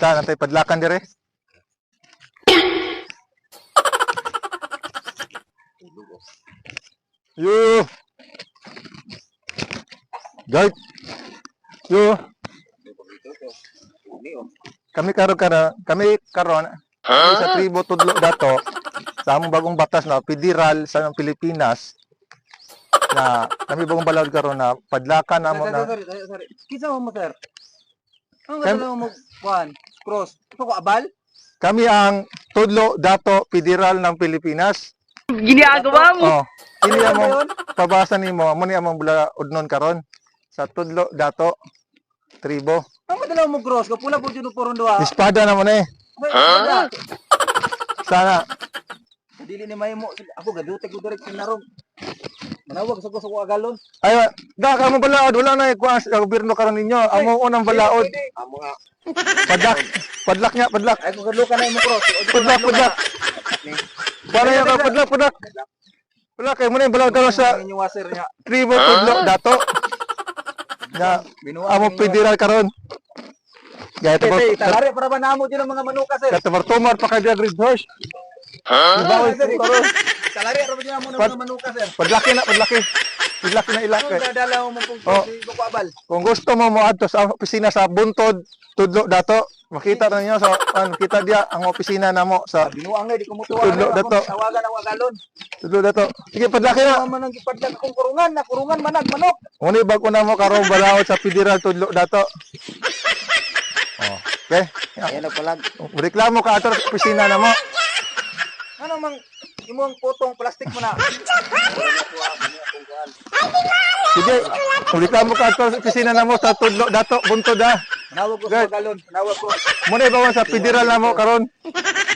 Ta, nantay padlakan dire. Yo. Guard. Yo. Kami karon kara, kami karon kami sa tribo tudlo dato sa among bagong batas na federal sa Pilipinas na kami bagong balawd karon na padlakan namo Sorry, na sorry, sorry, sorry. Kisa mo mo, sir? Ang ganda mo kuan, cross. Ito ko abal? kami ang tudlo dato federal ng Pilipinas. Ginagawa mo. Oh, ini Ano among pabasa nimo amo ni among balaodnon karon sa tudlo dato tribo. Ang madala mo cross, kapula po dyan po ron doa. Espada na mo ni. Ha? Sana Dili ni may mo. Ako gadute ko direct sa narom. Manawag sa ko sa ko agalon. ay da ka mo balaod wala na ikuha sa gobyerno karon ninyo. Amo unang balaod. Amo nga. Padlak. Padlak niya, padlak. Ay ko gadlo ka na mo cross. Padlak, nadlo padlak. Paano yung ka padlak, padlak. Wala kay mo na balaod karon sa niya. tribo tudlo dato. Binuwa. amo federal karon. Gaya to Kasi talari para ba namo dyan ang mga manuka sir? Kata bertumar pakai dia grid horse. Diba sir? Ba dyan ang Pad- mga manuka sir? Padlaki na, padlaki. Ilaki na ilaki. Ang dadala mo kung Oh. ko ko abal. Kung gusto mo mo adto sa opisina sa Buntod, Tudlo dato, makita na niyo sa an kita dia ang opisina namo sa Binuang di ko mutuwa. Tudlo, dato. Tawagan ang agalon. Tudlo dato. Sige padlaki na. Ano man ang gipadlag akong kurungan na kurungan manag manok. Uni bag una mo karong balaod sa Federal Tudlo dato. Oh, okay. Ayan na palag. Reklamo ka ato sa opisina namo. Ano mang imong potong plastic mo na. Sige, reklamo ka ato sa opisina namo sa Tudlo dato, Buntod ah. Nawag ko sa galon. Nawag ko. Muna ibawan sa Federal namo karon. Boy,